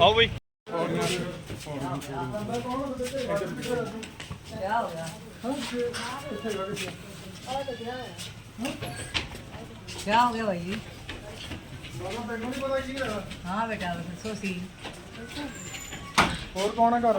ਆਓ ਬਈ क्या हो गया भाई हाँ बेटा सो सी ਹੋਰ ਕੌਣ ਹੈ ਘਰ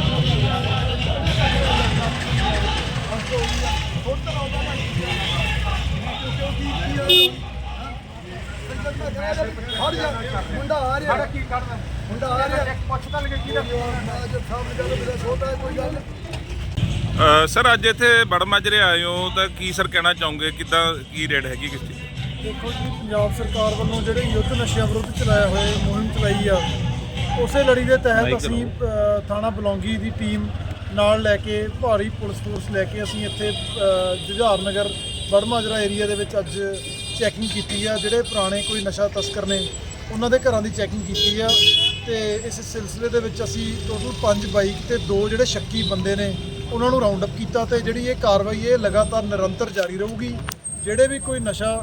ਮੁੰਡਾ ਆ ਰਿਹਾ ਕੀ ਕਰਦਾ ਮੁੰਡਾ ਆ ਰਿਹਾ ਪੁੱਛ ਤਾਂ ਲਗੇ ਕੀ ਦਾ ਜੋ ਸਾਹਮਣੇ ਗੱਲ ਮੇਰਾ ਛੋਟਾ ਹੈ, ਕੋਈ ਗੱਲ ਅ, ਸਰ ਅੱਜ ਇੱਥੇ ਬੜ ਮਾਜਰੇ ਆਏ ਹੋ ਤਾਂ ਕੀ ਸਰ ਕਹਿਣਾ ਚਾਹੋਗੇ ਕਿੱਦਾਂ ਕੀ ਰੇਟ ਹੈਗੀ ਕਿਸ ਚੀਜ਼? ਦੇਖੋ ਜੀ ਪੰਜਾਬ ਸਰਕਾਰ ਵੱਲੋਂ ਜਿਹੜੇ ਯੁੱਧ ਨਸ਼ਿਆਂ ਵਿਰੁੱਧ ਚਲਾਇਆ ਹੋਇਆ ਮੁਹਿੰਮ ਚਲਾਈ ਆ ਉਸੇ ਲੜੀ ਦੇ ਤਹਿਤ ਅਸੀਂ ਥਾਣਾ ਬਲੌਂਗੀ ਦੀ ਟੀਮ ਨਾਲ ਲੈ ਕੇ ਭਾਰੀ ਪੁਲਿਸ ਫੋਰਸ ਲੈ ਕੇ ਅਸੀਂ ਇੱਥੇ ਜੁਝਾਰ ਨਗਰ ਬੜਮਾਜਰਾ ਏਰੀਆ ਦੇ ਵਿੱਚ ਅੱਜ ਚੈਕਿੰਗ ਕੀਤੀ ਆ, ਜਿਹੜੇ ਪੁਰਾਣੇ ਕੋਈ ਨਸ਼ਾ ਤਸਕਰ ਨੇ, ਉਹਨਾਂ ਦੇ ਘਰਾਂ ਦੀ ਚੈਕਿੰਗ ਕੀਤੀ ਆ। ਤੇ ਇਸ ਸਿਲਸਿਲੇ ਦੇ ਵਿੱਚ ਅਸੀਂ ਟੋਟਲ 5 ਬਾਈਕ ਤੇ ਦੋ ਜਿਹੜੇ ਸ਼ੱਕੀ ਬੰਦੇ ਨੇ, ਉਹਨਾਂ ਨੂੰ ਰਾਉਂਡ ਅਪ ਕੀਤਾ ਤੇ ਜਿਹੜੀ ਇਹ ਕਾਰਵਾਈ ਇਹ ਲਗਾਤਾਰ ਨਿਰੰਤਰ ਜਾਰੀ ਰਹੂਗੀ। ਜਿਹੜੇ ਵੀ ਕੋਈ ਨਸ਼ਾ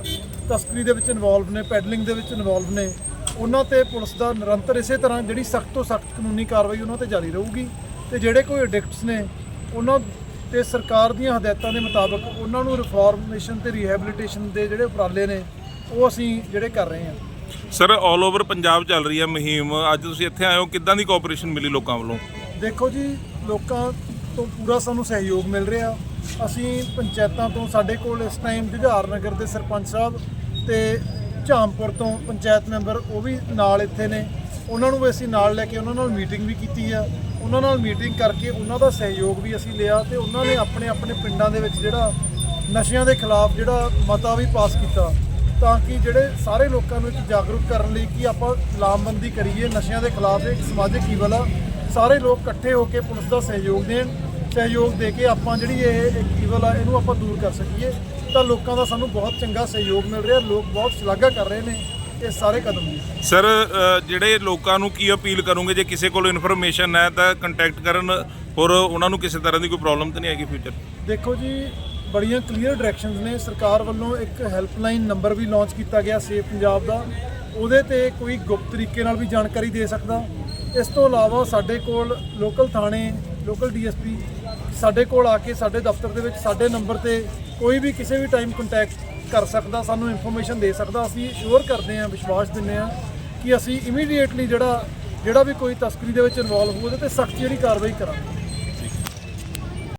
ਤਸਕਰੀ ਦੇ ਵਿੱਚ ਇਨਵੋਲਵ ਨੇ ਪੈਡਲਿੰਗ ਦੇ ਵਿੱਚ ਇਨਵੋਲਵ ਨੇ, ਉਹਨਾਂ ਤੇ ਪੁਲਿਸ ਦਾ ਨਿਰੰਤਰ ਇਸੇ ਤਰ੍ਹਾਂ ਜਿਹੜੀ ਸਖਤ ਤੋਂ ਸਖਤ ਕਾਨੂੰਨੀ ਕਾਰਵਾਈ ਉਹਨਾਂ ਤੇ ਜਾਰੀ ਰਹੂਗੀ। ਤੇ ਜਿਹੜੇ ਕੋਈ ਐਡਿਕਟਸ ਨੇ, ਉਹਨਾਂ ਤੇ ਸਰਕਾਰ ਦੀਆਂ ਹਦਾਇਤਾਂ ਦੇ ਮੁਤਾਬਕ ਉਹਨਾਂ ਨੂੰ ਰਿਫਾਰਮੇਸ਼ਨ ਤੇ ਰੀਹੈਬਿਲਿਟੇਸ਼ਨ ਦੇ ਜਿਹੜੇ ਉਪਰਾਲੇ ਨੇ ਉਹ ਅਸੀਂ ਜਿਹੜੇ ਕਰ ਰਹੇ ਹਾਂ। ਸਰ 올 ਓਵਰ ਪੰਜਾਬ ਚੱਲ ਰਹੀ ਹੈ ਮੁਹਿੰਮ। ਅੱਜ ਤੁਸੀਂ ਇੱਥੇ ਆਏ ਹੋ ਕਿੱਦਾਂ ਦੀ ਕੋਆਪਰੇਸ਼ਨ ਮਿਲੀ ਲੋਕਾਂ ਵੱਲੋਂ? ਦੇਖੋ ਜੀ ਲੋਕਾਂ ਤੋਂ ਪੂਰਾ ਸਾਨੂੰ ਸਹਿਯੋਗ ਮਿਲ ਰਿਹਾ। ਅਸੀਂ ਪੰਚਾਇਤਾਂ ਤੋਂ ਸਾਡੇ ਕੋਲ ਇਸ ਟਾਈਮ ਜੁਝਾਰ ਨਗਰ ਦੇ ਸਰਪੰਚ ਸਾਹਿਬ ਤੇ ਝਾਮਪੁਰ ਤੋਂ ਪੰਚਾਇਤ ਮੈਂਬਰ ਉਹ ਵੀ ਨਾਲ ਇੱਥੇ ਨੇ। ਉਹਨਾਂ ਨੂੰ ਵੀ ਅਸੀਂ ਨਾਲ ਲੈ ਕੇ ਉਹਨਾਂ ਨਾਲ ਮੀਟਿੰਗ ਵੀ ਕੀਤੀ ਆ। ਉਹਨਾਂ ਨਾਲ ਮੀਟਿੰਗ ਕਰਕੇ ਉਹਨਾਂ ਦਾ ਸਹਿਯੋਗ ਵੀ ਅਸੀਂ ਲਿਆ ਤੇ ਉਹਨਾਂ ਨੇ ਆਪਣੇ ਆਪਣੇ ਪਿੰਡਾਂ ਦੇ ਵਿੱਚ ਜਿਹੜਾ ਨਸ਼ਿਆਂ ਦੇ ਖਿਲਾਫ ਜਿਹੜਾ ਮਤਾ ਵੀ ਪਾਸ ਕੀਤਾ ਤਾਂ ਕਿ ਜਿਹੜੇ ਸਾਰੇ ਲੋਕਾਂ ਨੂੰ ਜਾਗਰੂਕ ਕਰਨ ਲਈ ਕਿ ਆਪਾਂ ਲਾਮਬੰਦੀ ਕਰੀਏ, ਨਸ਼ਿਆਂ ਦੇ ਖਿਲਾਫ ਇੱਕ ਸਮਾਜਿਕ ਈਵਲ ਆ। ਸਾਰੇ ਲੋਕ ਇਕੱਠੇ ਹੋ ਕੇ ਪੁਲਿਸ ਦਾ ਸਹਿਯੋਗ ਦੇਣ, ਸਹਿਯੋਗ ਦੇ ਕੇ ਆਪਾਂ ਜਿਹੜੀ ਇਹ ਇੱਕ ਈਵਲ ਆ, ਇਹਨੂੰ ਆਪਾਂ ਦੂਰ ਕਰ ਸਕੀਏ। ਤਾਂ ਲੋਕਾਂ ਦਾ ਸਾਨੂੰ ਬਹੁਤ ਚੰਗਾ ਸਹਿਯੋਗ ਮਿਲ ਰਿਹਾ, ਲੋਕ ਬਹੁਤ ਸ਼ਲਾਘਾ ਕਰ ਰਹੇ ਨੇ। ਇਹ ਸਾਰੇ ਕਦਮ ਦੀ ਸਰ ਜਿਹੜੇ ਲੋਕਾਂ ਨੂੰ ਕੀ ਅਪੀਲ ਕਰੋਗੇ ਜੇ ਕਿਸੇ ਕੋਲ ਇਨਫੋਰਮੇਸ਼ਨ ਹੈ ਤਾਂ ਕੰਟੈਕਟ ਕਰਨ ਔਰ ਉਹਨਾਂ ਨੂੰ ਕਿਸੇ ਤਰ੍ਹਾਂ ਦੀ ਕੋਈ ਪ੍ਰੋਬਲਮ ਤਾਂ ਨਹੀਂ ਆਏਗੀ ਫਿਊਚਰ ਦੇਖੋ ਜੀ ਬੜੀਆਂ ਕਲੀਅਰ ਡਾਇਰੈਕਸ਼ਨਸ ਨੇ। ਸਰਕਾਰ ਵੱਲੋਂ ਇੱਕ ਹੈਲਪਲਾਈਨ ਨੰਬਰ ਵੀ ਲਾਂਚ ਕੀਤਾ ਗਿਆ ਸੇਫ ਪੰਜਾਬ ਦਾ। ਉਹਦੇ ਤੇ ਕੋਈ ਗੁਪਤ ਤਰੀਕੇ ਨਾਲ ਵੀ ਜਾਣਕਾਰੀ ਦੇ ਸਕਦਾ। ਇਸ ਤੋਂ ਇਲਾਵਾ ਸਾਡੇ ਕੋਲ ਲੋਕਲ ਥਾਣੇ ਲੋਕਲ ਡੀਐਸਪੀ ਸਾਡੇ ਕੋਲ ਆ ਕੇ ਸਾਡੇ ਦਫ਼ਤਰ ਦੇ ਵਿੱਚ ਸਾਡੇ ਨੰਬਰ ਤੇ ਕੋਈ ਵੀ ਕਿਸੇ ਵੀ ਟਾਈਮ ਕੰਟੈਕਟ ਕਰ ਸਕਦਾ, ਸਾਨੂੰ ਇਨਫੋਰਮੇਸ਼ਨ ਦੇ ਸਕਦਾ, ਅਸੀਂ ਸ਼ੋਰ ਕਰਦੇ ਹਾਂ, ਵਿਸ਼ਵਾਸ ਦਿੰਦੇ ਹਾਂ ਕਿ ਅਸੀਂ ਇਮੀਡੀਏਟਲੀ ਜਿਹੜਾ ਜਿਹੜਾ ਵੀ ਕੋਈ ਤਸਕਰੀ ਦੇ ਵਿੱਚ ਇਨਵੋਲਵ ਹੋ ਉਹਦੇ ਤੇ ਸਖਤ ਜਿਹੜੀ ਕਾਰਵਾਈ ਕਰਾਂਗੇ।